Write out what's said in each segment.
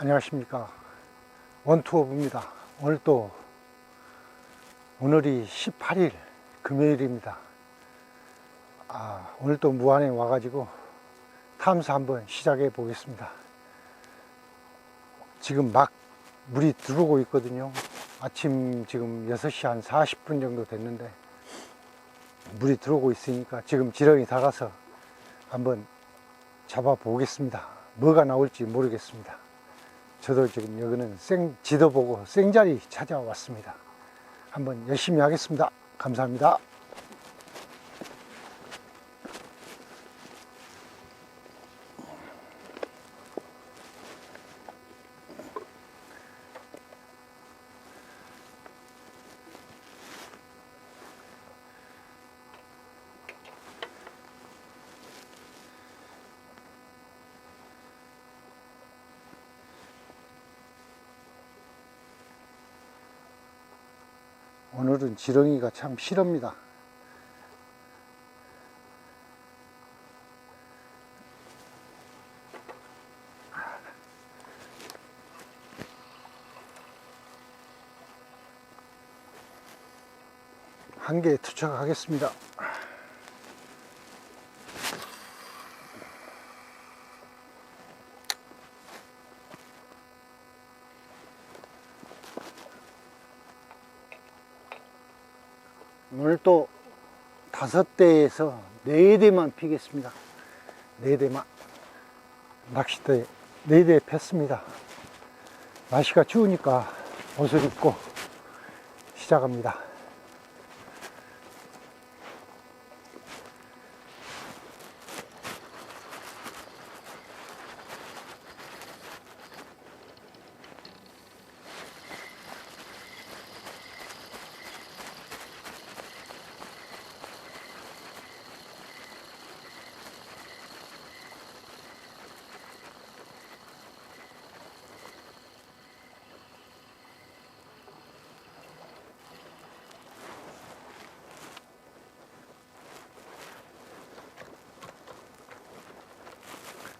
안녕하십니까. 원투업입니다. 오늘 또 오늘이 18일 금요일입니다. 아, 오늘 또 무안에 와가지고 탐사 한번 시작해 보겠습니다. 지금 막 물이 들어오고 있거든요. 아침 지금 6시 한 40분 정도 됐는데 물이 들어오고 있으니까 지금 지렁이 닿아서 한번 잡아 보겠습니다. 뭐가 나올지 모르겠습니다 저도 지금 여기는 생 지도 보고 생자리 찾아왔습니다. 한번 열심히 하겠습니다. 감사합니다. 오늘은 지렁이가 참 싫습니다. 한 개 투척하겠습니다. 오늘 또 다섯 대에서 네 대만 피겠습니다. 네 대만. 낚싯대 네 대 폈습니다. 날씨가 추우니까 옷을 입고 시작합니다.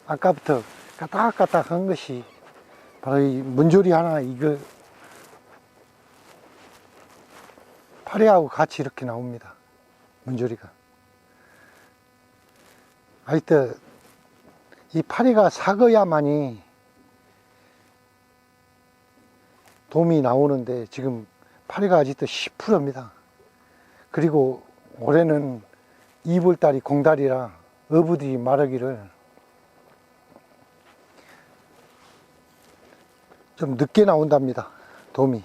아까부터 까딱까딱 한 것이 바로 이 문조리 하나 이거 파리하고 같이 이렇게 나옵니다. 문조리가. 하여튼 이 파리가 사거야만이 돔이 나오는데 지금 파리가 아직도 10%입니다. 그리고 올해는 이불다리 공다리라 어부들이 말하기를 좀 늦게 나온답니다. 돔이.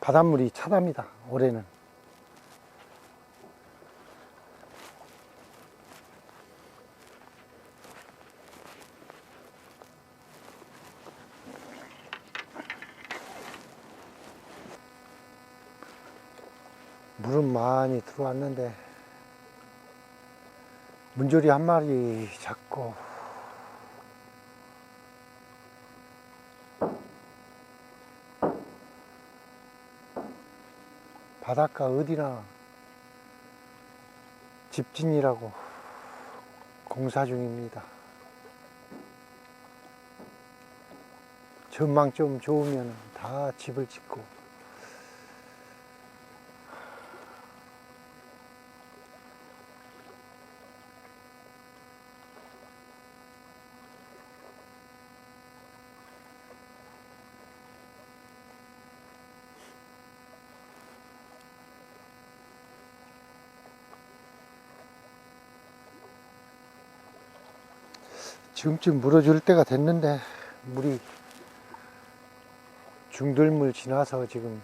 바닷물이 차답니다. 올해는. 물은 많이 들어왔는데 문조리 한 마리 잡고 바닷가 어디나 집진이라고 공사 중입니다. 전망 좀 좋으면 다 집을 짓고 지금쯤 물어줄 때가 됐는데 물이 중들물 지나서 지금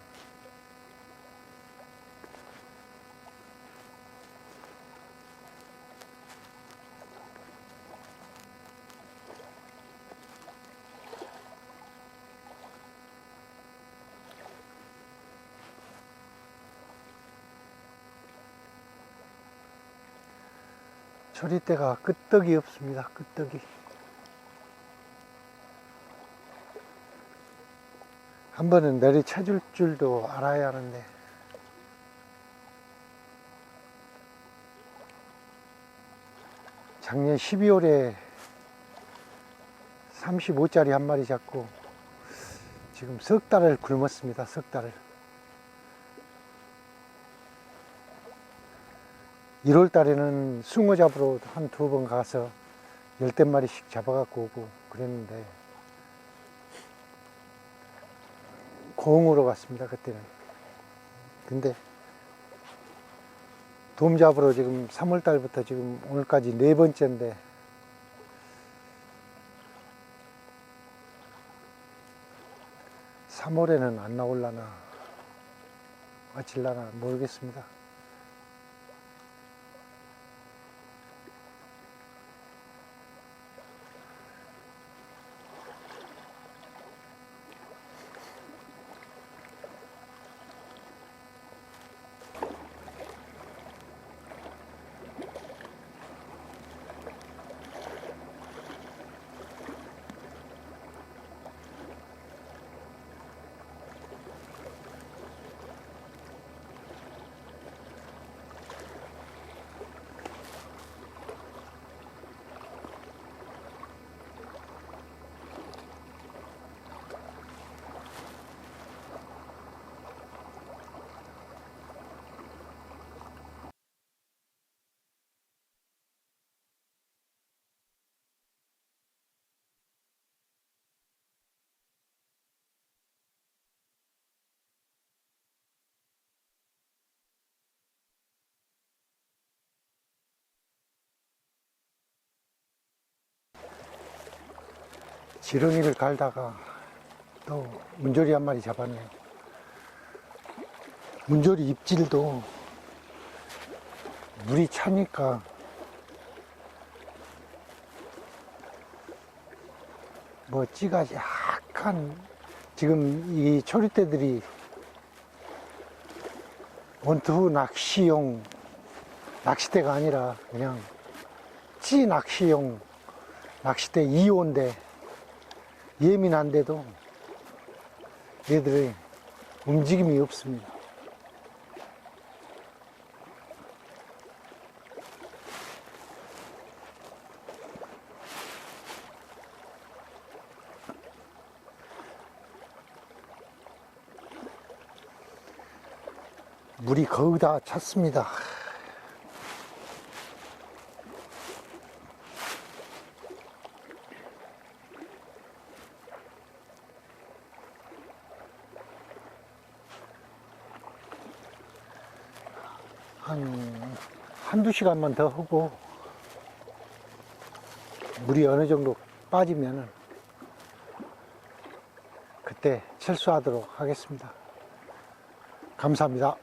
처리대가 끄떡이 없습니다. 끄떡이. 한 번은 내리쳐줄 줄도 알아야 하는데 작년 12월에 35짜리 한 마리 잡고 지금 석 달을 굶었습니다. 석 달을. 1월 달에는 숭어 잡으러 한 두 번 가서 열댓 마리씩 잡아갖고 오고 그랬는데 공으로 갔습니다. 그때는. 근데 돔 잡으러 지금 3월 달부터 지금 오늘까지 네 번째인데 삼월에는안 나올라나 어찔라나 모르겠습니다. 지렁이를 갈다가 또 문조리 한 마리 잡았네요. 문조리 입질도 물이 차니까 뭐 찌가 약간 지금 이 초리대들이 원투 낚시용 낚시대가 아니라 그냥 찌 낚시용 낚시대 2호인데 예민한데도 얘들의 움직임이 없습니다. 물이 거의 다 찼습니다. 한, 한두 시간만 더 하고, 물이 어느 정도 빠지면은, 그때 철수하도록 하겠습니다. 감사합니다.